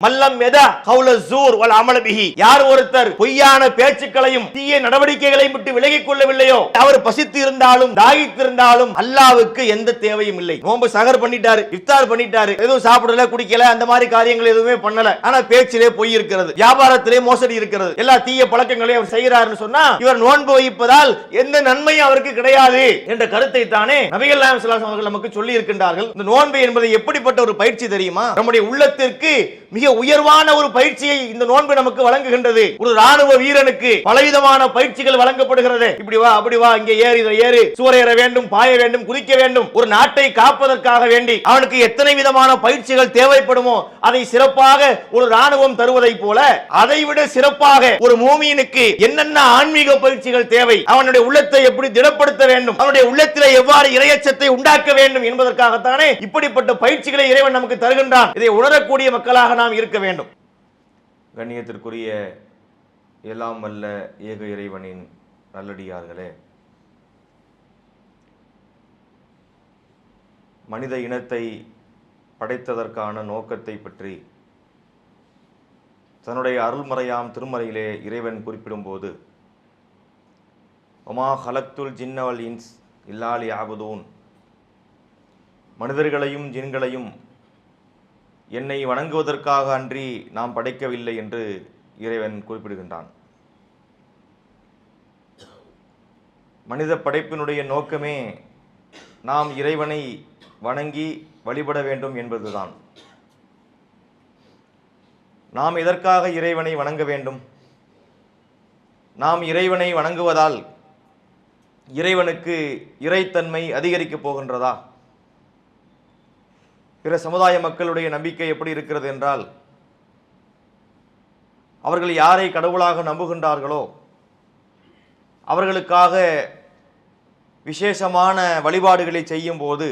மல்லம் எதா கவுல ஜூர் வல் அமலபிஹி யார் ஒருத்தர் பொய்யான பேச்சுக்களையும் தீய நடவடிக்கைகளையும் விட்டு விலகிக் கொள்ளவில்லையோ அவர் பசித்து இருந்தாலும் தாகித்து இருந்தாலும் அல்லாவுக்கு எந்த தேவையும் இல்லை. நோன்பு சகர் பண்ணிட்டாரு இஃப்தார் பண்ணிட்டாரு எதுவும் சாப்பிடல குடிக்கல அந்த மாதிரி காரியங்கள் எதுவுமே பண்ணல. ஆனா பேச்சிலே பொய் இருக்கிறது வியாபாரத்திலே மோசடி இருக்கிறது. எல்லா தீய பழக்கங்களையும் அவர் செய்கிறாருன்னு சொன்னா இவர் நோன்பு வைப்பதால் எந்த நன்மையும் அவருக்கு கிடையாது என்ற கருத்தை தானே நபிகள் அவர்கள் நமக்கு சொல்லி இருக்கின்றார்கள் இந்த நோன்பு என்பது எப்படிப்பட்ட ஒரு பயிற்சி தெரியுமா? நம்முடைய உள்ளத்திற்கு மிக உயர்வான ஒரு பயிற்சியை இந்த நோன்பு நமக்கு வழங்குகின்றது. ஒரு ராணுவ வீரனுக்கு பலவிதமான பயிற்சிகள் வழங்கப்படுகிறது. இப்படி வா அப்படி வா இங்கே ஏறி ஏறு. சூறையற வேண்டும் பாய வேண்டும் குதிக்க வேண்டும். ஒரு நாட்டை காப்பதற்காக வேண்டி அவனுக்கு எத்தனை விதமான பயிற்சிகள் தேவைப்படுமோ அதை சிறப்பாக ஒரு ராணுவம் தருவதை போல அதைவிட சிறப்பாக ஒரு மூமியனுக்கு என்னென்ன ஆன்மீக பயிற்சிகள் தேவை அவனுடைய உள்ளத்தை எப்படி திடப்படுத்த வேண்டும் அவனுடைய உள்ளத்திலே எவ்வாறு இரையச்சத்தை உண்டாக்க வேண்டும் என்பதற்காகத்தானே இப்படிப்பட்ட பயிற்சிகளை இறைவன் நமக்கு தருகின்றான். இதை உணரக்கூடிய மக்களாக நாம் இருக்க வேண்டும். கண்ணியத்திற்குரிய எல்லாம் வல்ல ஏக இறைவனின் நல்லடியார்களே மனித இனத்தை படைத்ததற்கான நோக்கத்தை பற்றி தன்னுடைய அருள்மறையாம் திருமறையிலே இறைவன் குறிப்பிடும்போது ஒமா ஹலக்துல் ஜின்னவல் இன்ஸ் இல்லாலி ஆகுதூன் மனிதர்களையும் ஜின்களையும் என்னை வணங்குவதற்காக அன்றி நாம் படைக்கவில்லை என்று இறைவன் குறிப்பிடுகின்றான். மனித படைப்பினுடைய நோக்கமே நாம் இறைவனை வணங்கி வழிபட வேண்டும் என்பதுதான். நாம் எதற்காக இறைவனை வணங்க வேண்டும்? நாம் இறைவனை வணங்குவதால் இறைவனுக்கு இறைத்தன்மை அதிகரிக்கப் போகின்றதா? பிற சமுதாய மக்களுடைய நம்பிக்கை எப்படி இருக்கிறது என்றால் அவர்கள் யாரை கடவுளாக நம்புகின்றார்களோ அவர்களுக்காக விசேஷமான வழிபாடுகளை செய்யும் போது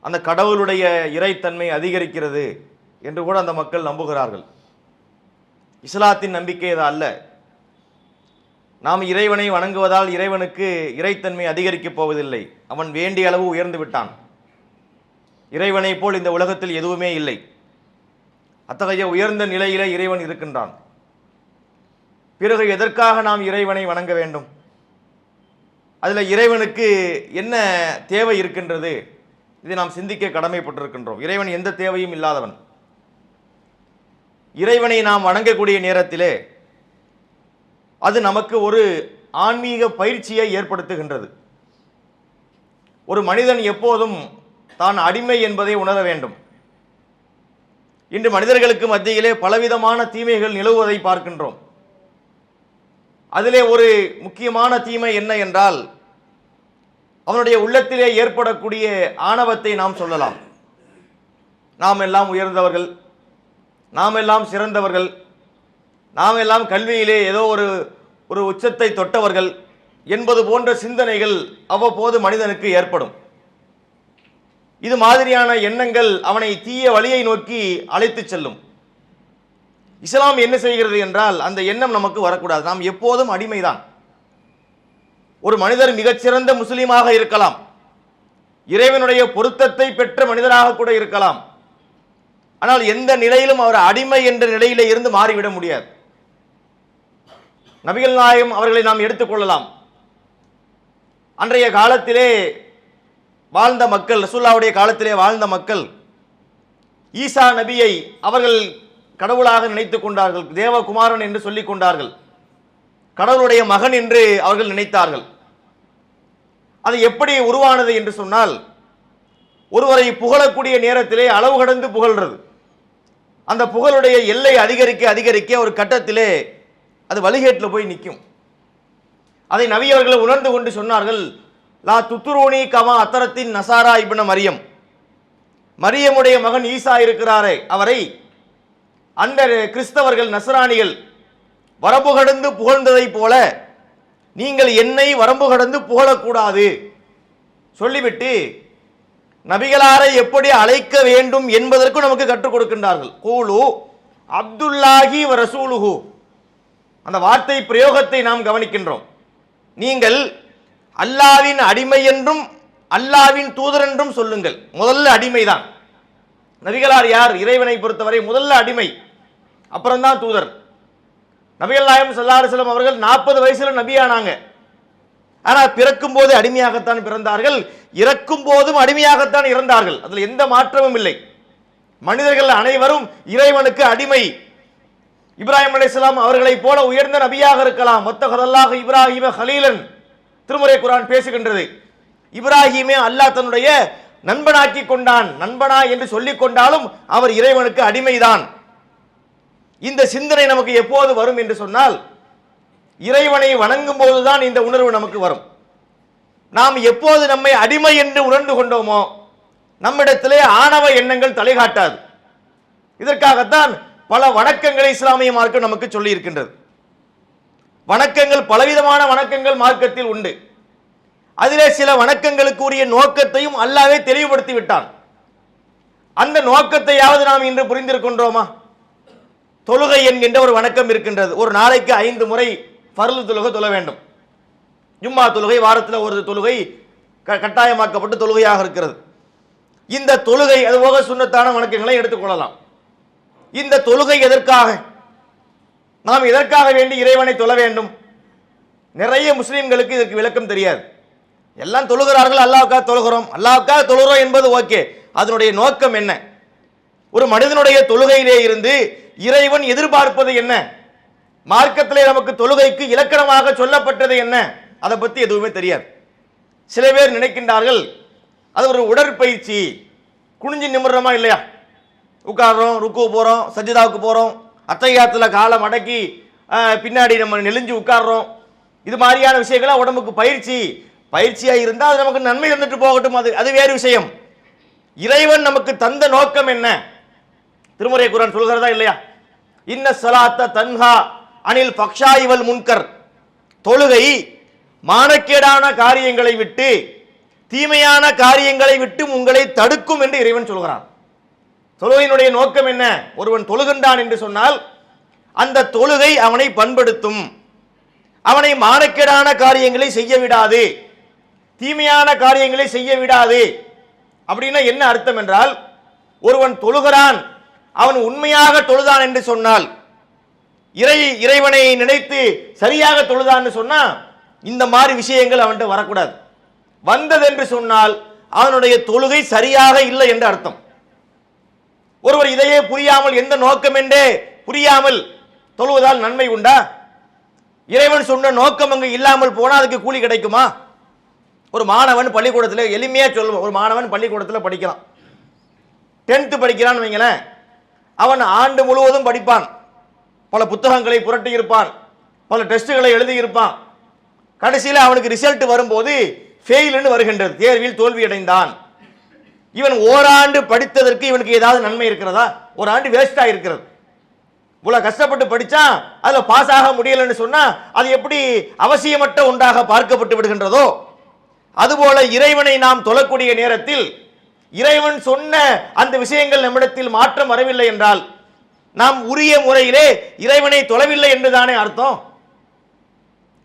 அந்த கடவுளுடைய இறைத்தன்மை அதிகரிக்கிறது என்று கூட அந்த மக்கள் நம்புகிறார்கள். இஸ்லாத்தின் நம்பிக்கை அது அல்ல. நாம் இறைவனை வணங்குவதால் இறைவனுக்கு இறைத்தன்மை அதிகரிக்கப் போவதில்லை. அவன் வேண்டிய அளவு உயர்ந்து விட்டான். இறைவனைப் போல் இந்த உலகத்தில் எதுவுமே இல்லை. அத்தகைய உயர்ந்த நிலையிலே இறைவன் இருக்கின்றான். பிறகு எதற்காக நாம் இறைவனை வணங்க வேண்டும்? அதில் இறைவனுக்கு என்ன தேவை இருக்கின்றது? இதை நாம் சிந்திக்க கடமைப்பட்டிருக்கின்றோம். இறைவன் எந்த தேவையும் இல்லாதவன். இறைவனை நாம் வணங்கக்கூடிய நேரத்திலே அது நமக்கு ஒரு ஆன்மீக பயிற்சியை ஏற்படுத்துகின்றது. ஒரு மனிதன் எப்போதும் தான் அடிமை என்பதை உணர வேண்டும். இன்று மனிதர்களுக்கு மத்தியிலே பலவிதமான தீமைகள் நிலவுவதை பார்க்கின்றோம். அதிலே ஒரு முக்கியமான தீமை என்ன என்றால் அவனுடைய உள்ளத்திலே ஏற்படக்கூடிய ஆணவத்தை நாம் சொல்லலாம். நாம் எல்லாம் உயர்ந்தவர்கள் நாம் எல்லாம் சிறந்தவர்கள் நாம் எல்லாம் கல்வியிலே ஏதோ ஒரு ஒரு உச்சத்தை தொட்டவர்கள் என்பது போன்ற சிந்தனைகள் அவ்வப்போது மனிதனுக்கு ஏற்படும். இது மாதிரியான எண்ணங்கள் அவனை தீய வழியை நோக்கி அழைத்துச் செல்லும். இஸ்லாம் என்ன செய்கிறது என்றால் அந்த எண்ணம் நமக்கு வரக்கூடாது. நாம் எப்போதும் அடிமைதான். ஒரு மனிதர் மிகச்சிறந்த முஸ்லீமாக இருக்கலாம். இறைவனுடைய பொருத்தத்தை பெற்ற மனிதராக கூட இருக்கலாம். ஆனால் எந்த நிலையிலும் அவர் அடிமை என்ற நிலையிலே இருந்து மாறிவிட முடியாது. நபிகள் நாயகம் அவர்களை நாம் எடுத்துக்கொள்ளலாம் அன்றைய காலத்திலே வாழ்ந்த மக்கள் ரசூல்லாவுடைய காலத்திலே வாழ்ந்த மக்கள் ஈசா நபியை அவர்கள் கடவுளாக நினைத்துக் கொண்டார்கள் தேவகுமாரன் என்று சொல்லிக் கொண்டார்கள் கடவுளுடைய மகன் என்று அவர்கள் நினைத்தார்கள். அது எப்படி உருவானது என்று சொன்னால் ஒருவரை புகழக்கூடிய நேரத்திலே அளவு கடந்து புகழ்றது. அந்த புகழுடைய எல்லை அதிகரிக்க அதிகரிக்க ஒரு கட்டத்திலே அது வழிகேட்டில் போய் நிற்கும். அதை நவியவர்கள் உணர்ந்து கொண்டு சொன்னார்கள் லா துத்துரோனி கமா அத்தரத்தின் நசாரா இப்ன மரியம். மரியமுடைய மகன் ஈசா இருக்கிறாரே அவரை அந்த கிறிஸ்தவர்கள் நசராணிகள் வரம்பு கடந்து புகழ்ந்ததைப் போல நீங்கள் என்னை வரம்பு கடந்து புகழக்கூடாது. சொல்லிவிட்டு நபிகளாரை எப்படி அழைக்க வேண்டும் என்பதற்கு நமக்கு கற்றுக் கொடுக்கின்றார்கள். கூலு அப்துல்லாஹி ரசூலுஹு. அந்த வார்த்தை பிரயோகத்தை நாம் கவனிக்கின்றோம். நீங்கள் அல்லாவின் அடிமை என்றும் அல்லாவின் தூதர் என்றும் சொல்லுங்கள். முதல்ல அடிமைதான். நபிகளார் யார்? இறைவனை பொறுத்தவரை முதல்ல அடிமை. அப்புறம்தான் தூதர். நபிகள் நாயம் சல்லாஹம் அவர்கள் நாற்பது வயசுல நபியானாங்க. ஆனால் பிறக்கும் போது அடிமையாகத்தான் பிறந்தார்கள். இறக்கும் போதும் அடிமையாகத்தான் இறந்தார்கள். அதில் எந்த மாற்றமும் இல்லை. மனிதர்கள் அனைவரும் இறைவனுக்கு அடிமை. இப்ராஹிம் அலைஹிஸ்ஸலாம் அவர்களைப் போல உயர்ந்த நபியாக இருக்கலாம். மொத்தகதல்லாக இப்ராஹிம ஹலீலன். திருமுறை குரான் பேசுகின்றது. இப்ராஹிமே அல்லாஹ் தன்னுடைய நண்பனாக்கி கொண்டான். நண்பனா என்று சொல்லிக் கொண்டாலும் அவர் இறைவனுக்கு அடிமைதான். இந்த சிந்தனை நமக்கு எப்போது வரும் என்று சொன்னால் இறைவனை வணங்கும் போதுதான் இந்த உணர்வு நமக்கு வரும். நாம் எப்போது நம்மை அடிமை என்று உணர்ந்து கொண்டோமோ நம்மிடத்திலே ஆணவ எண்ணங்கள் தலைகாட்டாது. இதற்காகத்தான் பல வணக்கங்களை இஸ்லாமிய மார்க்கம் நமக்கு சொல்லி இருக்கின்றது வணக்கங்கள் பலவிதமான வணக்கங்கள் மார்க்கத்தில் உண்டு. அதிலே சில வணக்கங்களுக்குரிய நோக்கத்தையும் அல்லாவே தெளிவுபடுத்தி விட்டான் அந்த நோக்கத்தையாவது நாம் இன்று புரிந்திருக்கின்றோமா? தொழுகை என்கின்ற ஒரு வணக்கம் இருக்கின்றது. ஒரு நாளைக்கு ஐந்து முறை ஃபர்லு தொழுகை தொழ வேண்டும். ஜும்மா தொழுகை வாரத்தில் ஒரு தொழுகை க- கட்டாயமாக்கப்பட்டு தொழுகையாக இருக்கிறது. இந்த தொழுகை அதுபோக சுண்ணத்தான வணக்கங்களை எடுத்துக்கொள்ளலாம். இந்த தொழுகை எதற்காக? நாம் இதற்காக வேண்டி இறைவனை தொழ வேண்டும்? நிறைய முஸ்லீம்களுக்கு இதற்கு விளக்கம் தெரியாது. எல்லாம் தொழுகிறார்கள் அல்லாவுக்காக தொழுகிறோம். அல்லாவுக்காக தொழுகிறோம் என்பது ஓகே. அதனுடைய நோக்கம் என்ன? ஒரு மனிதனுடைய தொழுகையிலே இருந்து இறைவன் எதிர்பார்ப்பது என்ன? மார்க்கத்திலே நமக்கு தொழுகைக்கு இலக்கணமாக சொல்லப்பட்டது என்ன? அதை பற்றி எதுவுமே தெரியாது. சில பேர் நினைக்கின்றார்கள் அது ஒரு உடற்பயிற்சி. குனிஞ்சு நிமிடுறோமா இல்லையா? உட்காடுறோம் ருக்கு போகிறோம் சஜிதாவுக்கு போகிறோம் அத்தையாத்தில் காலை மடக்கி பின்னாடி நம்ம நெளிஞ்சு உட்கார்றோம். இது மாதிரியான விஷயங்களாக உடம்புக்கு பயிற்சி. பயிற்சியாக இருந்தால் அது நமக்கு நன்மை இருந்துட்டு போகட்டும். அது அது வேறு விஷயம். இறைவன் நமக்கு தந்த நோக்கம் என்ன? திருமுறை குரான் சொல்கிறதா இல்லையா? இன்ன சலாத்த தன்ஹா அனில் பக்ஷாயிவல் முன்கர். தொழுகை மானக்கேடான காரியங்களை விட்டு தீமையான காரியங்களை விட்டு உங்களை தடுக்கும் என்று இறைவன் சொல்கிறான். தொழுகையினுடைய நோக்கம் என்ன? ஒருவன் தொழுகின்றான் என்று சொன்னால் அந்த தொழுகை அவனை பண்படுத்தும். அவனை மானக்கேடான காரியங்களை செய்ய விடாது. தீமையான காரியங்களை செய்ய விடாது. அப்படின்னா என்ன அர்த்தம் என்றால் ஒருவன் தொழுகிறான் அவன் உண்மையாக தொழுதான் என்று சொன்னால் இறை இறைவனை நினைத்து சரியாக தொழுதான்னு சொன்னால் இந்த மாதிரி விஷயங்கள் அவன்கிட்ட வரக்கூடாது. வந்ததென்று சொன்னால் அவனுடைய தொழுகை சரியாக இல்லை என்று அர்த்தம். ஒருவர் இதையே புரியாமல் எந்த நோக்கம் என்றே புரியாமல் தொழுவதால் நன்மை உண்டா? இறைவன் சொன்ன நோக்கம் அங்கு இல்லாமல் போனால் அதுக்கு கூலி கிடைக்குமா? ஒரு மாணவன் பள்ளிக்கூடத்தில் எளிமையாக சொல்லுவோம் ஒரு மாணவன் பள்ளிக்கூடத்தில் படிக்கிறான் டென்த்து படிக்கிறான்னு வைங்களேன். அவன் ஆண்டு முழுவதும் படிப்பான். பல புத்தகங்களை புரட்டி இருப்பான். பல டெஸ்ட்டுகளை எழுதியிருப்பான் கடைசியில் அவனுக்கு ரிசல்ட் வரும்போது ஃபெயில்னு வருகின்றது. தேர்வில் தோல்வியடைந்தான். இவன் ஓராண்டு படித்ததற்கு இவனுக்கு ஏதாவது நன்மை இருக்கிறதா? ஒரு ஆண்டு வேஸ்டாக இருக்கிறது. இவ்வளவு கஷ்டப்பட்டு படிச்சான் அதுல பாஸ் ஆக முடியலன்னு சொன்னா அது எப்படி அவசியமற்ற ஒன்றாக பார்க்கப்பட்டு விடுகின்றதோ? அதுபோல இறைவனை நாம் தொழக்கூடிய நேரத்தில் இறைவன் சொன்ன அந்த விஷயங்கள் நம்மிடத்தில் மாற்றம் வரவில்லை என்றால் நாம் உரிய முறையிலே இறைவனை தொழவில்லை என்றுதானே அர்த்தம்?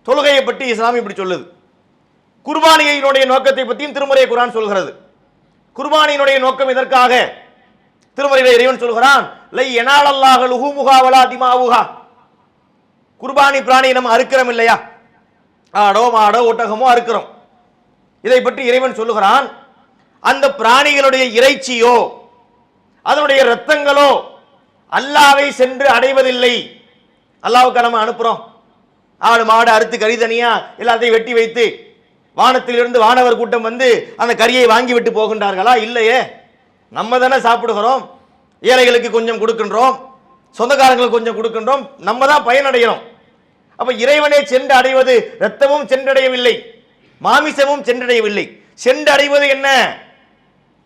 தொழுகையை பற்றி இஸ்லாம் இப்படி சொல்லுது. குர்பானியினுடைய நோக்கத்தை பற்றியும் திருமுறை குரான் சொல்கிறது. குர்பானியினுடைய நோக்கம் இதற்காக திருமறையில இறைவன் சொல்கிறான் லை எனாலல்லாக லுஹுமுகாவலா திமாவுகா குர்பானி பிராணி நம்ம அறுக்கிறோம் இல்லையா? ஆடோ மாடோ ஒட்டகமோ அறுக்கிறோம். இதை பற்றி இறைவன் சொல்லுகிறான் அந்த பிராணிகளுடைய இறைச்சியோ அதனுடைய இரத்தங்களோ அல்லாவை சென்று அடைவதில்லை. அல்லாவுக்கு நம்ம அனுப்புறோம். ஆடு மாடு அறுத்து கறி தனியா எல்லாத்தையும் வெட்டி வைத்து வானத்திலிருந்து வானவர் கூட்டம் வந்து அந்த கறியை வாங்கி விட்டு போகின்றார்களா? இல்லையே. நம்ம தானே சாப்பிடுகிறோம். ஏழைகளுக்கு கொஞ்சம் கொடுக்கின்றோம். சொந்தக்காரங்களுக்கு கொஞ்சம் கொடுக்கின்றோம். நம்ம தான் பயனடைகிறோம். அப்ப இறைவனை சென்று அடைவது ரத்தமும் சென்றடையவில்லை. மாமிசமும் சென்றடையவில்லை. சென்றடைவது என்ன?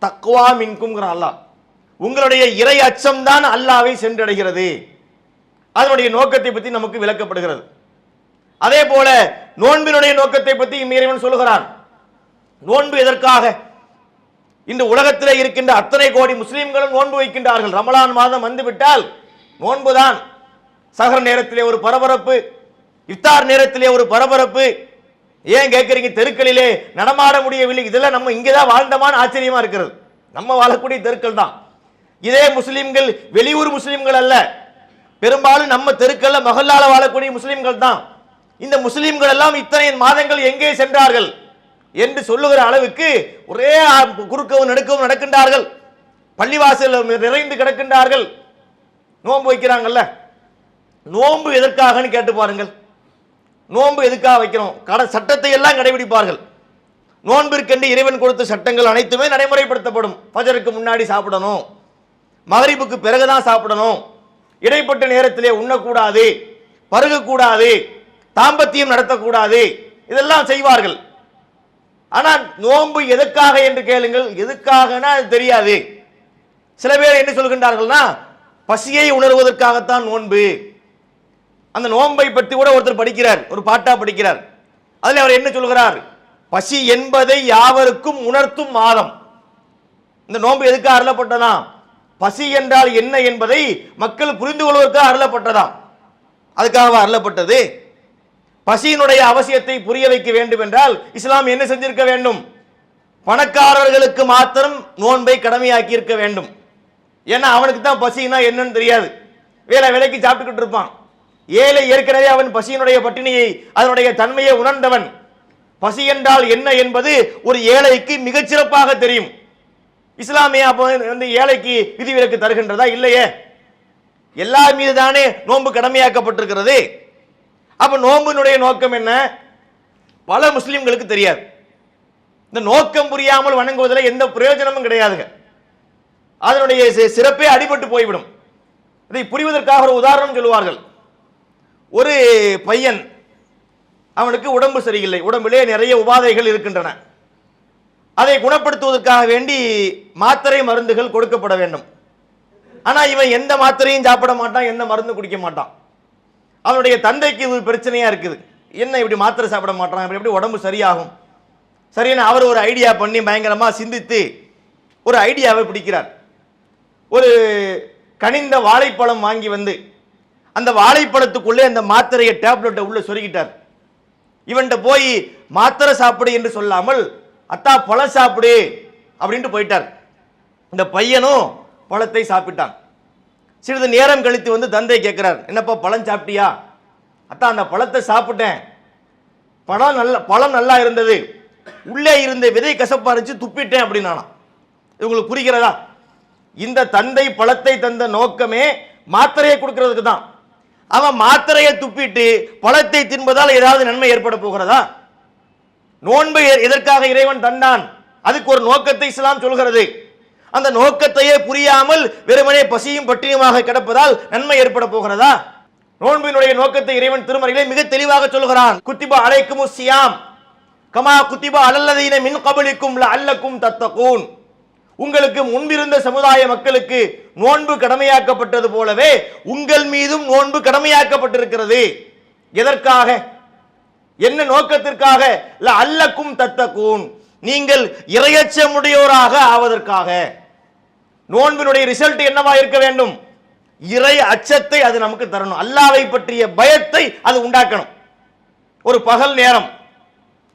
தக்குவா மின்குங்கிற அல்லாஹ் உங்களுடைய இறை அச்சம் தான் அல்லாவை சென்றடைகிறது. அதனுடைய நோக்கத்தை பற்றி நமக்கு விளக்கப்படுகிறது. அதே போல நோன்பினுடைய நோக்கத்தை பற்றி இறைவன் சொல்லுகிறான். நோன்பு எதற்காக? இந்த உலகத்தில் இருக்கின்ற அத்தனை கோடி முஸ்லீம்களும் நோன்பு வைக்கின்றார்கள். ரமலான் மாதம் வந்துவிட்டால் நோன்புதான். சகர நேரத்திலே ஒரு பரபரப்பு இஃப்தார் நேரத்திலே ஒரு பரபரப்பு. ஏன் கேட்குறீங்க? தெருக்களிலே நடமாட முடியவில்லை. இதெல்லாம் நம்ம இங்கே தான் வாழ்ந்தமான ஆச்சரியமாக இருக்கிறது. நம்ம வாழக்கூடிய தெருக்கள் தான். இதே முஸ்லீம்கள் வெளியூர் முஸ்லீம்கள் அல்ல. பெரும்பாலும் நம்ம தெருக்களில் மகல்லால வாழக்கூடிய முஸ்லீம்கள் தான். இந்த முஸ்லீம்கள் எல்லாம் இத்தனை மாதங்கள் எங்கே சென்றார்கள் என்று சொல்லுகிற அளவுக்கு ஒரே குறுக்கவும் நடுக்கவும் நடக்கின்றார்கள். பள்ளிவாசல் நிறைந்து கிடக்கின்றார்கள். நோன்பு வைக்கிறாங்கல்ல? நோன்பு எதற்காகன்னு கேட்டு பாருங்கள். நோன்பு எதுக்காக வைக்கிறோம்? கட சட்டத்தை எல்லாம் கடைபிடிப்பார்கள். நோன்பிற்கென்று இறைவன் கொடுத்த சட்டங்கள் அனைத்துமே நடைமுறைப்படுத்தப்படும். பஜருக்கு முன்னாடி சாப்பிடணும். மகரிப்புக்கு பிறகுதான் சாப்பிடணும். இடைப்பட்ட நேரத்திலே உண்ணக்கூடாது. பருகக்கூடாது. தாம்பத்தியம் நடத்தக்கூடாது. இதெல்லாம் செய்வார்கள். ஆனால் நோன்பு எதுக்காக என்று கேளுங்கள். எதுக்காகனா அது தெரியாது. சில பேர் என்ன சொல்கின்றார்கள்னா பசியை உணர்வதற்காகத்தான் நோன்பு. அந்த நோன்பை பற்றி கூட ஒருத்தர் படிக்கிறார். ஒரு பாட்டா படிக்கிறார். அதில் அவர் என்ன சொல்கிறார்? பசி என்பதை யாவருக்கும் உணர்த்தும் மாதம். இந்த நோன்பு எதுக்காக அருளப்பட்டதாம் பசி என்றால் என்ன என்பதை மக்கள் புரிந்து கொள்வதற்காக அருளப்பட்டதாம் அதுக்காக அருளப்பட்டது? பசியினுடைய அவசியத்தை புரிய வைக்க வேண்டும் என்றால் இஸ்லாம் என்ன செஞ்சிருக்க வேண்டும்? பணக்காரர்களுக்கு மாத்திரம் நோன்பை கடமையாக்கி இருக்க வேண்டும். ஏன்னா அவனுக்கு தான் பசினா என்னன்னு தெரியாது. வேலை வேலைக்கு சாப்பிட்டுக்கிட்டு இருப்பான். ஏழை ஏற்கனவே அவன் பசியினுடைய பட்டினியை அதனுடைய தன்மையை உணர்ந்தவன். பசி என்றால் என்ன என்பது ஒரு ஏழைக்கு மிகச்சிறப்பாக தெரியும். இஸ்லாமிய அப்போ வந்து ஏழைக்கு விதிவிலக்கு தருகின்றதா இல்லையே? எல்லார் மீது தானே நோன்பு கடமையாக்கப்பட்டிருக்கிறது. அப்போ நோம்பினுடைய நோக்கம் என்ன? பல முஸ்லீம்களுக்கு தெரியாது. இந்த நோக்கம் புரியாமல் வணங்குவதில் எந்த பிரயோஜனமும் கிடையாதுங்க. அதனுடைய சிறப்பே அடிபட்டு போய்விடும். இதை புரிவதற்காக ஒரு உதாரணம் சொல்லுவார்கள். ஒரு பையன் அவனுக்கு உடம்பு சரியில்லை உடம்பிலே நிறைய உபாதைகள் இருக்கின்றன. அதை குணப்படுத்துவதற்காக வேண்டி மாத்திரை மருந்துகள் கொடுக்கப்பட வேண்டும். ஆனால் இவன் எந்த மாத்திரையும் சாப்பிட மாட்டான் எந்த மருந்து குடிக்க மாட்டான். அவனுடைய தந்தைக்கு இது பிரச்சனையாக இருக்குது. என்ன இப்படி மாத்திரை சாப்பிட மாட்டான் இப்படி எப்படி உடம்பு சரியாகும்? சரியான அவர் ஒரு ஐடியா பண்ணி பயங்கரமாக சிந்தித்து ஒரு ஐடியாவை பிடிக்கிறார். ஒரு கனிந்த வாழைப்பழம் வாங்கி வந்து அந்த வாழைப்பழத்துக்குள்ளே அந்த மாத்திரையை டேப்லெட்டை உள்ளே சொருகிட்டார். இவன்கிட்ட போய் மாத்திரை சாப்பிடு என்று சொல்லாமல் அத்தா பழம் சாப்பிடு அப்படின்ட்டு போயிட்டார். இந்த பையனும் பழத்தை சாப்பிட்டான். சிறிது நேரம் கழித்து வந்து தந்தை கேட்குறார் என்னப்பா பழம் சாப்பிட்டியா? அத்தா அந்த பழத்தை சாப்பிட்டேன். பழம் நல்ல பழம் நல்லா இருந்தது. உள்ளே இருந்த விதை கசப்பாக இருந்துச்சு துப்பிட்டேன் அப்படின்னானா இது உங்களுக்கு புரிகிறதா? இந்த தந்தை பழத்தை தந்த நோக்கமே மாத்திரையை கொடுக்கறதுக்கு தான். அவன் மாத்திரையை துப்பிட்டு பழத்தை தின்பதால் ஏதாவது நன்மை ஏற்பட போகிறதா? நோன்பை எ- எதற்காக இறைவன் தந்தான்? அதுக்கு ஒரு நோக்கத்தை இஸ்லாம் சொல்கிறது. அந்த நோக்கத்தையே புரியாமல் வெறுமனே பசியும் பட்டினியுமாக கிடப்பதால் நன்மை ஏற்பட போகிறதா? நோன்பினுடைய நோக்கத்தை இறைவன் திருமறையிலே மிக தெளிவாக சொல்கிறான். குத்திபா அலைக்கும் சியாம். கமா குத்திபா அலல்லதீன மின் கபலிக்கும் அல்லக்கும் தத்தகூன். உங்களுக்கு முன்பிருந்த சமுதாய மக்களுக்கு நோன்பு கடமையாக்கப்பட்டது போலவே உங்கள் மீதும் நோன்பு கடமையாக்கப்பட்டிருக்கிறது. எதற்காக? என்ன நோக்கத்திற்காக? ல அல்லக்கும் தத்தக்கூன் நீங்கள் இரையச்சமுடையோராக ஆவதற்காக. நோன்பினுடைய ரிசல்ட் என்னவா இருக்க வேண்டும்? இறை அச்சத்தை அது நமக்கு தரணும். அல்லாவை பற்றிய பயத்தை அது உண்டாக்கணும். ஒரு பகல் நேரம்.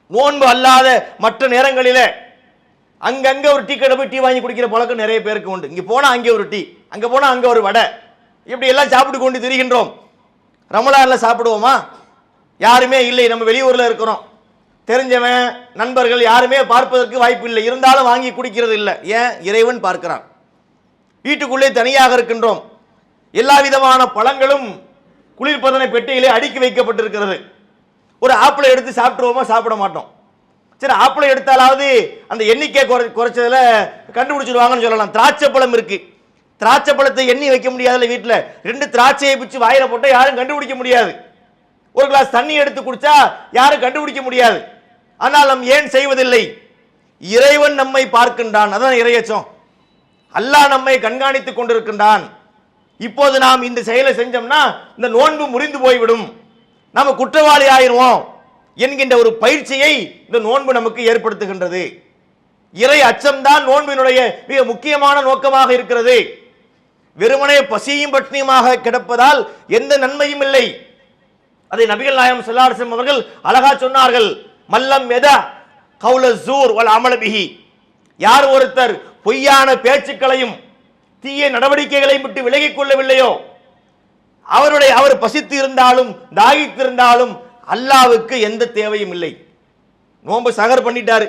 நோன்பு அல்லாத மற்ற நேரங்களில் அங்கங்க ஒரு டீ கடை போய் டீ வாங்கி குடிக்கிற பழக்கம் நிறைய பேருக்கு உண்டு. இங்க போனா அங்கே ஒரு டீ அங்க போனா அங்க ஒரு வடை. இப்படி எல்லாம் சாப்பிட்டு கொண்டு திரிகின்றோம். ரமலான்ல சாப்பிடுவோமா? யாருமே இல்லை. நம்ம வெளியூர்ல இருக்கிறோம். தெரிஞ்சவன் நண்பர்கள் யாருமே பார்ப்பதற்கு வாய்ப்பு இல்லை. இருந்தாலும் வாங்கி குடிக்கிறது இல்லை. ஏன்? இறைவன் பார்க்கிறான். வீட்டுக்குள்ளே தனியாக இருக்கின்றோம். எல்லா விதமான பழங்களும் குளிர்பதன பெட்டியிலே அடுக்கி வைக்கப்பட்டிருக்கிறது. ஒரு ஆப்பிளை எடுத்து சாப்பிட்டுருவோமா? சாப்பிட மாட்டோம். சரி ஆப்பிளை எடுத்தாலாவது அந்த எண்ணிக்கை குறை குறைச்சதில் கண்டுபிடிச்சிடுவாங்கன்னு சொல்லலாம். திராட்சை பழம் இருக்குது திராட்சை பழத்தை எண்ணி வைக்க முடியாதுல்ல வீட்டில். ரெண்டு திராட்சையை பிச்சு வாயில் போட்டால் யாரும் கண்டுபிடிக்க முடியாது. ஒரு கிளாஸ் தண்ணி எடுத்து குடித்தா யாரும் கண்டுபிடிக்க முடியாது. ஆனால் நாம் ஏன் செய்வதில்லை? இறைவன் நம்மை பார்க்கின்றான். அதான் இறையச்சம். அல்லாஹ் நம்மை கண்காணித்துக் கொண்டிருக்கின்றான். இப்போது நாம் இந்த செயலை செஞ்சோம்னா இந்த நோன்பு முறிந்து போய்விடும். நாம குற்றவாளி ஆயிடுவோம் என்கின்ற ஒரு பயிற்சியை இந்த நோன்பு நமக்கு ஏற்படுத்துகின்றது. இறை அச்சம்தான் நோன்பினுடைய மிக முக்கியமான நோக்கமாக இருக்கிறது. வெறுமனே பசியும் பட்டினியுமாக கிடப்பதால் எந்த நன்மையும் இல்லை. அதை நபிகள் நாயம் செல்லாரசம் அவர்கள் அழகா சொன்னார்கள். மல்லம் எத கவுல ஜூர் வல் யார் ஒருத்தர் பொய்யான பேச்சுக்களையும் தீய நடவடிக்கைகளையும் விட்டு விலகிக் கொள்ளவில்லையோ? அவருடைய அவர் பசித்து இருந்தாலும் தாகித்திருந்தாலும் அல்லாவுக்கு எந்த தேவையும் இல்லை. நோன்பு சகர் பண்ணிட்டாரு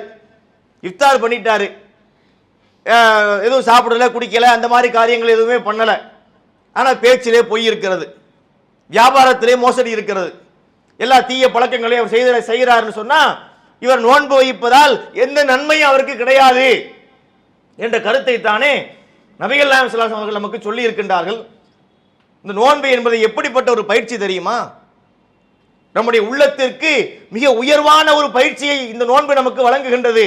இஃப்தார் பண்ணிட்டாரு எதுவும் சாப்பிடல குடிக்கல அந்த மாதிரி காரியங்கள் எதுவுமே பண்ணல. ஆனால் பேச்சிலே பொய் இருக்கிறது வியாபாரத்திலே மோசடி இருக்கிறது. எல்லா தீய பழக்கங்களையும் செய்த செய்கிறாருன்னு சொன்னா இவர் நோன்பு வைப்பதால் எந்த நன்மையும் அவருக்கு கிடையாது. என்ற கருத்தை தானே நபிகள் நாயம் ஸல்லல்லாஹு அவர்கள் நமக்கு சொல்லி இருக்கின்றார்கள். இந்த நோன்பு என்பது எப்படிப்பட்ட ஒரு பயிற்சி தெரியுமா? நம்முடைய உள்ளத்திற்கு மிக உயர்வான ஒரு பயிற்சியை இந்த நோன்பு நமக்கு வழங்குகின்றது.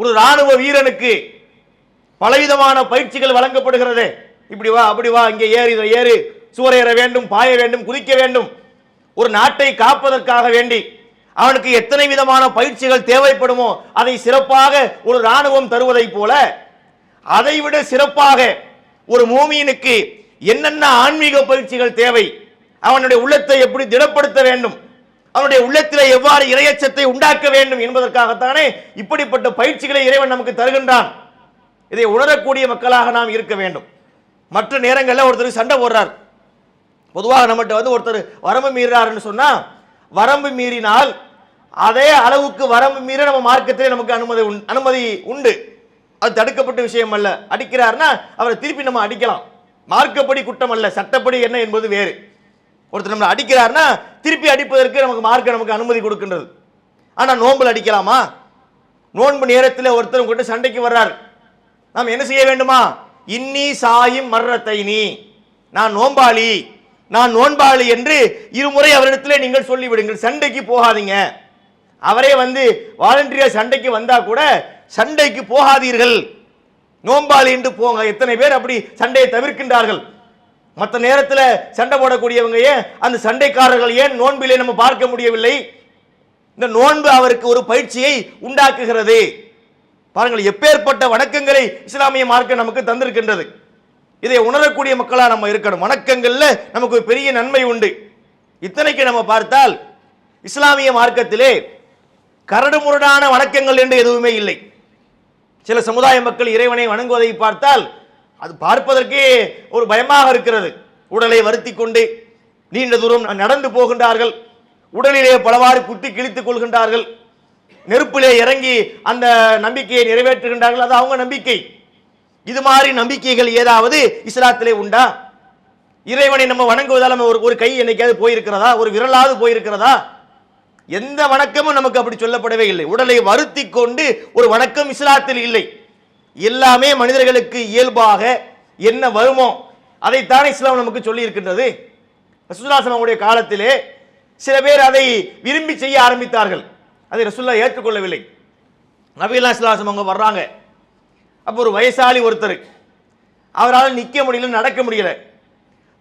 ஒரு ராணுவ வீரனுக்கு பலவிதமான பயிற்சிகள் வழங்கப்படுகிறது. இப்படி வா அப்படி வா இங்கே ஏறி ஏறு சுவரேற வேண்டும் பாய வேண்டும் குதிக்க வேண்டும். ஒரு நாட்டை காப்பதற்காக வேண்டி அவனுக்கு எத்தனை விதமான பயிற்சிகள் தேவைப்படுமோ அதை சிறப்பாக ஒரு ராணுவம் தருவதைப் போல அதைவிட சிறப்பாக ஒரு மூமியனுக்கு என்னென்ன ஆன்மீக பயிற்சிகள் தேவை அவனுடைய உள்ளத்தை எப்படி திடப்படுத்த வேண்டும் அவனுடைய உள்ளத்தில் எவ்வாறு இரையச்சத்தை உண்டாக்க வேண்டும் என்பதற்காகத்தானே இப்படிப்பட்ட பயிற்சிகளை இறைவன் நமக்கு தருகின்றான். இதை உணரக்கூடிய மக்களாக நாம் இருக்க வேண்டும். மற்ற நேரங்களில் ஒருத்தர் சண்டை போடுறார். பொதுவாக நம்மகிட்ட வந்து ஒருத்தர் வரம்பு மீறாருன்னு சொன்னால் வரம்பு மீறினால் அதே அளவுக்கு வரம்பு மீற நம்ம மார்க்கத்திலே நமக்கு அனுமதி அனுமதி உண்டு. அது தடுக்கப்பட்ட விஷயம் அல்ல. அடிக்கிறார்னா அவரை திருப்பி நம்ம அடிக்கலாம். மார்க்கப்படி குற்றம் அல்ல. சட்டப்படி என்ன என்பது வேறு. ஒருத்தர் நம்மளை அடிக்கிறார்னா திருப்பி அடிப்பதற்கு நமக்கு மார்க்க நமக்கு அனுமதி கொடுக்கின்றது. ஆனால் நோன்புல அடிக்கலாமா? நோன்பு நேரத்தில் ஒருத்தர் உங்கள்கிட்ட சண்டைக்கு வர்றார். நாம் என்ன செய்ய வேண்டுமா? இன்னி சாயும் மர்ரத்தைனி நான் நோன்பாளி. நான் நோன்பாளி என்று இருமுறை அவரிடத்திலே நீங்கள் சொல்லிவிடுங்கள். சண்டைக்கு போகாதீங்க. அவரே வந்து வாலண்டியர் சண்டைக்கு வந்தா கூட சண்டைக்கு போகாதீர்கள். நோம்பாளி என்று போங்க. எத்தனை பேர் அப்படி சண்டையை தவிர்க்கின்றார்கள். மற்ற நேரத்தில் சண்டை போடக்கூடியவங்க ஏன்? அந்த சண்டைக்காரர்கள் ஏன் நோன்பிலே நம்ம பார்க்க முடியவில்லை? இந்த நோன்பு அவருக்கு ஒரு பயிற்சியை உண்டாக்குகிறது. பாருங்கள் எப்பேற்பட்ட வணக்கங்களை இஸ்லாமிய மார்க்கம் நமக்கு தந்திருக்கின்றது. இதை உணரக்கூடிய மக்களாக நம்ம இருக்கணும். வணக்கங்களில் நமக்கு ஒரு பெரிய நன்மை உண்டு. இத்தனைக்கு நம்ம பார்த்தால் இஸ்லாமிய மார்க்கத்திலே கரடுமுரடான வணக்கங்கள் என்று எதுவுமே இல்லை. சில சமுதாய மக்கள் இறைவனை வணங்குவதை பார்த்தால் அது பார்ப்பதற்கே ஒரு பயமாக இருக்கிறது. உடலை வருத்தி கொண்டு நீண்ட தூரம் நடந்து போகின்றார்கள். உடலிலே பலவாறு குத்தி கிழித்துக் கொள்கின்றார்கள். நெருப்பிலே இறங்கி அந்த நம்பிக்கையை நிறைவேற்றுகின்றார்கள். அது அவங்க நம்பிக்கை. இது மாதிரி நம்பிக்கைகள் ஏதாவது இஸ்லாத்திலே உண்டா? இறைவனை நம்ம வணங்குவதால் நம்ம ஒரு ஒரு கை என்னைக்காவது போயிருக்கிறதா? ஒரு விரலாவது போயிருக்கிறதா? எந்த வணக்கமும் நமக்கு அப்படி சொல்லப்படவே இல்லை. உடலை வருத்தி கொண்டு ஒரு வணக்கம் இஸ்லாத்தில் இல்லை. எல்லாமே மனிதர்களுக்கு இயல்பாக என்ன வருமோ அதைத்தானே இஸ்லாம் நமக்கு சொல்லி இருக்கின்றது ரசூல்லாசனுடைய காலத்திலே சில பேர் அதை விரும்பி செய்ய ஆரம்பித்தார்கள். அதை ரசுல்லா ஏற்றுக்கொள்ளவில்லை. நபீலா இஸ்லாசம் அவங்க வர்றாங்க. அப்போ ஒரு வயசாளி ஒருத்தர் அவரால் நிற்க முடியல நடக்க முடியல.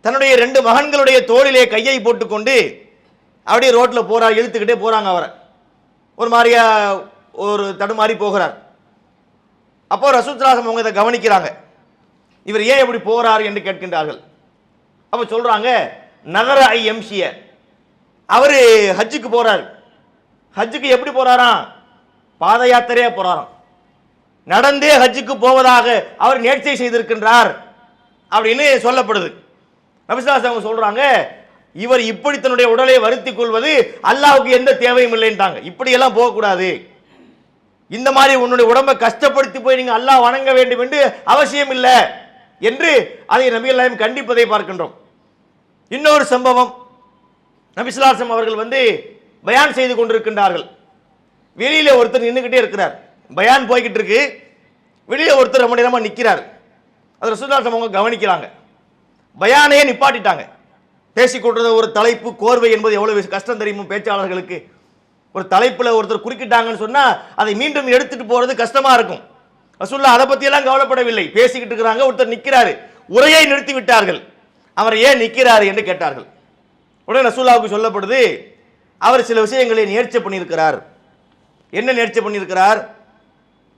தன்னுடைய ரெண்டு மகன்களுடைய தோளிலே கையை போட்டுக்கொண்டு அப்படியே ரோட்டில் போகிறார் இழுத்துக்கிட்டே போகிறாங்க அவரை. ஒரு மாதிரியா ஒரு தடுமாறி போகிறார். அப்போ ரசூத்ராசம் அவங்க இதை கவனிக்கிறாங்க. இவர் ஏன் இப்படி போகிறார் என்று கேட்கின்றார்கள். அப்போ சொல்கிறாங்க நகர ஐ எம்சிய. அவர் ஹஜ்ஜுக்கு போகிறார் ஹஜ்ஜுக்கு எப்படி போகிறாராம் பாத யாத்திரையாக போகிறாராம் நடந்தே ஹஜ்ஜுக்கு போவதாக அவர் நேர்ச்சை செய்திருக்கின்றார் அப்படின்னு சொல்லப்படுது. நபிசாஸ் அவங்க சொல்கிறாங்க இவர் இப்படி தன்னுடைய உடலை வருத்திக் கொள்வது அல்லாவுக்கு எந்த தேவையும் இல்லைன்றாங்க இப்படியெல்லாம் போகக்கூடாது. இந்த மாதிரி உன்னுடைய உடம்பை கஷ்டப்படுத்தி போய் நீங்க அல்லாஹ் வணங்க வேண்டும் என்று அவசியம் இல்லை என்று அதை நபிகள் கண்டிப்பதை பார்க்கின்றோம். இன்னொரு சம்பவம். நபிசுலாசம் அவர்கள் வந்து பயான் செய்து கொண்டிருக்கின்றார்கள். வெளியில ஒருத்தர் நின்றுக்கிட்டே இருக்கிறார். பயான் போய்கிட்டு இருக்கு. வெளியில ஒருத்தர் ரொம்ப நேரமா நிற்கிறார் அது ரசூல்லாசம் அவங்க கவனிக்கிறாங்க. பயானையே நிப்பாட்டிட்டாங்க. பேசிக்கொண்டிருந்த ஒரு தலைப்பு கோர்வை என்பது எவ்வளவு கஷ்டம் தெரியுமோ பேச்சாளர்களுக்கு. ஒரு தலைப்பில் ஒருத்தர் குறுக்கிட்டாங்கன்னு சொன்னால் அதை மீண்டும் எடுத்துட்டு போகிறது கஷ்டமாக இருக்கும். ரசூல்லா அதை பற்றியெல்லாம் கவலைப்படவில்லை. பேசிக்கிட்டு இருக்கிறாங்க ஒருத்தர் நிற்கிறாரு உரையை நிறுத்தி விட்டார்கள். அவர் ஏன் நிற்கிறாரு என்று கேட்டார்கள். உடனே ரசூல்லாவுக்கு சொல்லப்படுது அவர் சில விஷயங்களை நேர்ச்சை பண்ணியிருக்கிறார். என்ன நேர்ச்சை பண்ணியிருக்கிறார்?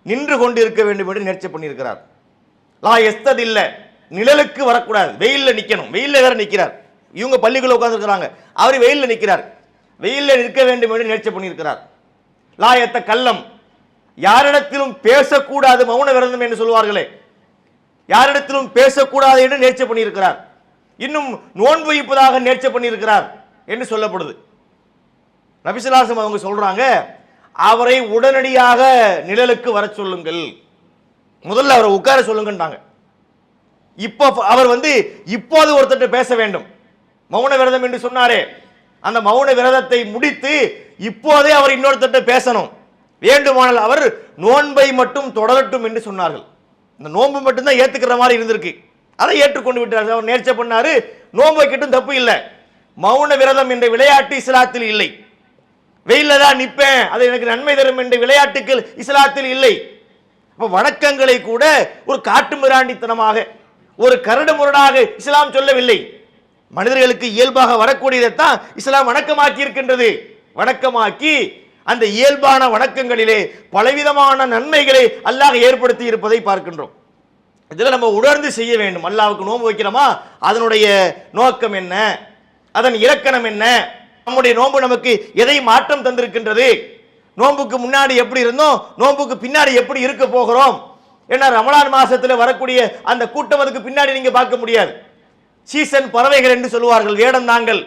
நின்று கொண்டு இருக்க வேண்டும் என்று நேர்ச்சி பண்ணியிருக்கிறார். லா எஸ்தது நிழலுக்கு வரக்கூடாது. வெயிலில் நிற்கணும் வெயிலில் வேற நிற்கிறார் இவங்க பள்ளிக்குள்ள உட்காந்துருக்கிறாங்க அவர் வெயிலில் நிற்கிறார் வெயிலில் நிற்க வேண்டும் என்று நிகழ்ச்சி பண்ணியிருக்கிறார். லாயத்த கல்லம். கள்ளம் யாரிடத்திலும் பேசக்கூடாது மௌன விரதம் என்று சொல்வார்களே. யாரிடத்திலும் பேசக்கூடாது என்று நேர்ச்சை பண்ணியிருக்கிறார். இன்னும் நோன்பு வைப்பதாக நேர்ச்சை பண்ணியிருக்கிறார் என்று சொல்லப்படுது. நபிசுல்லாசம் அவங்க சொல்றாங்க அவரை உடனடியாக நிழலுக்கு வர சொல்லுங்கள். முதல்ல அவரை உட்கார சொல்லுங்கன்றாங்க. இப்போ அவர் வந்து இப்போது ஒருத்தர் பேச வேண்டும். மௌன விரதம் என்று சொன்னாரே. அந்த மௌன விரதத்தை முடித்து இப்போதே அவர் இன்னொருத்தட்ட பேசணும். வேண்டுமானால் அவர் நோன்பை மட்டும் தொடரட்டும் என்று சொன்னார்கள். இந்த நோன்பு மட்டும்தான் ஏத்துக்கிற மாதிரி இருந்திருக்கு. அதை ஏற்றுக்கொண்டு விட்டார் அவர் நேர்ச்சை பண்ணாரு நோன்பை கிட்டும் தப்பு இல்லை. மௌன விரதம் என்ற விளையாட்டு இஸ்லாத்தில் இல்லை. வெயில்ல தான் நிற்பேன் அது எனக்கு நன்மை தரும் என்ற விளையாட்டுகள் இஸ்லாத்தில் இல்லை. அப்போ வணக்கங்களை கூட ஒரு காட்டு மிராண்டித்தனமாக ஒரு கரடு முரடாக இஸ்லாம் சொல்லவில்லை. மனிதர்களுக்கு இயல்பாக வரக்கூடியதைத்தான் இஸ்லாம் வணக்கமாக்கி இருக்கின்றது வணக்கமாக்கி அந்த இயல்பான வணக்கங்களிலே பலவிதமான நன்மைகளை அல்லாஹ் ஏற்படுத்தி இருப்பதை பார்க்கின்றோம். இதில் நம்ம உணர்ந்து செய்ய வேண்டும். அல்லாவுக்கு நோன்பு வைக்கிறோமா? அதனுடைய நோக்கம் என்ன? அதன் இலக்கணம் என்ன? நம்முடைய நோன்பு நமக்கு எதை மாற்றம் தந்திருக்கின்றது? நோன்புக்கு முன்னாடி எப்படி இருந்தோம்? நோன்புக்கு பின்னாடி எப்படி இருக்க போகிறோம்? ஏன்னா ரமலான் மாசத்தில் வரக்கூடிய அந்த கூட்டம் அதுக்கு பின்னாடி நீங்க பார்க்க முடியாது. சீசன் பறவைகள் என்று சொல்லுவார்கள் வேடந்தாங்கள்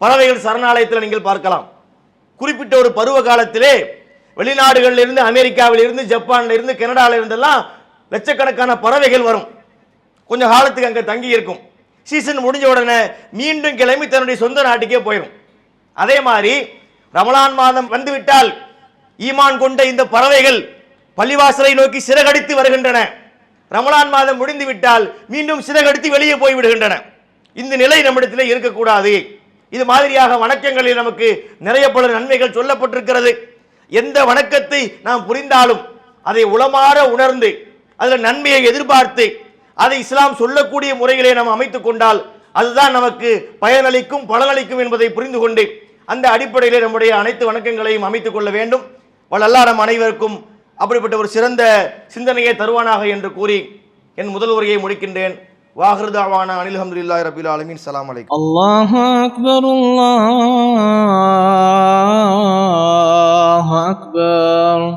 பறவைகள் சரணாலயத்தில் நீங்கள் பார்க்கலாம். குறிப்பிட்ட ஒரு பருவ காலத்திலே வெளிநாடுகளில் இருந்து அமெரிக்காவில் இருந்து ஜப்பான்ல இருந்து கனடாவில் இருந்தெல்லாம் லட்சக்கணக்கான பறவைகள் வரும். கொஞ்சம் காலத்துக்கு அங்கே தங்கி இருக்கும். சீசன் முடிஞ்ச உடனே மீண்டும் கிளம்பி தன்னுடைய சொந்த நாட்டுக்கே போயிடும் அதே மாதிரி ரமலான் மாதம் வந்துவிட்டால் ஈமான் கொண்ட இந்த பறவைகள் பள்ளிவாசலை நோக்கி சிறகடித்து வருகின்றன. ரமலான் மாதம் முடிந்து விட்டால் மீண்டும் சிறகடித்து வெளியே போய்விடுகின்றன. இந்த நிலை நம்மிடத்தில் இருக்கக்கூடாது. இது மாதிரியாக வணக்கங்களில் நமக்கு நிறைய பல நன்மைகள் சொல்லப்பட்டிருக்கிறது. எந்த வணக்கத்தை நாம் புரிந்தாலும் அதை உளமாற உணர்ந்து அதில் நன்மையை எதிர்பார்த்து அதை இஸ்லாம் சொல்லக்கூடிய முறையிலே நாம் அமைத்துக் கொண்டால் அதுதான் நமக்கு பயனளிக்கும் பலனளிக்கும் என்பதை புரிந்து கொண்டு அந்த அடிப்படையிலே நம்முடைய அனைத்து வணக்கங்களையும் அமைத்துக் கொள்ள வேண்டும். வல்லல்லா நம் அனைவருக்கும் அப்படிப்பட்ட ஒரு சிறந்த சிந்தனையை தருவானாக என்று கூறி என் முதல் உரையை முடிக்கின்றேன். வாஹிருதாவான அனில் அஹமதுல்லா ரபில் ஆலமின். சலாம் அலைக்கும். அல்லாஹ் அக்பர் அல்லாஹ் அக்பர்.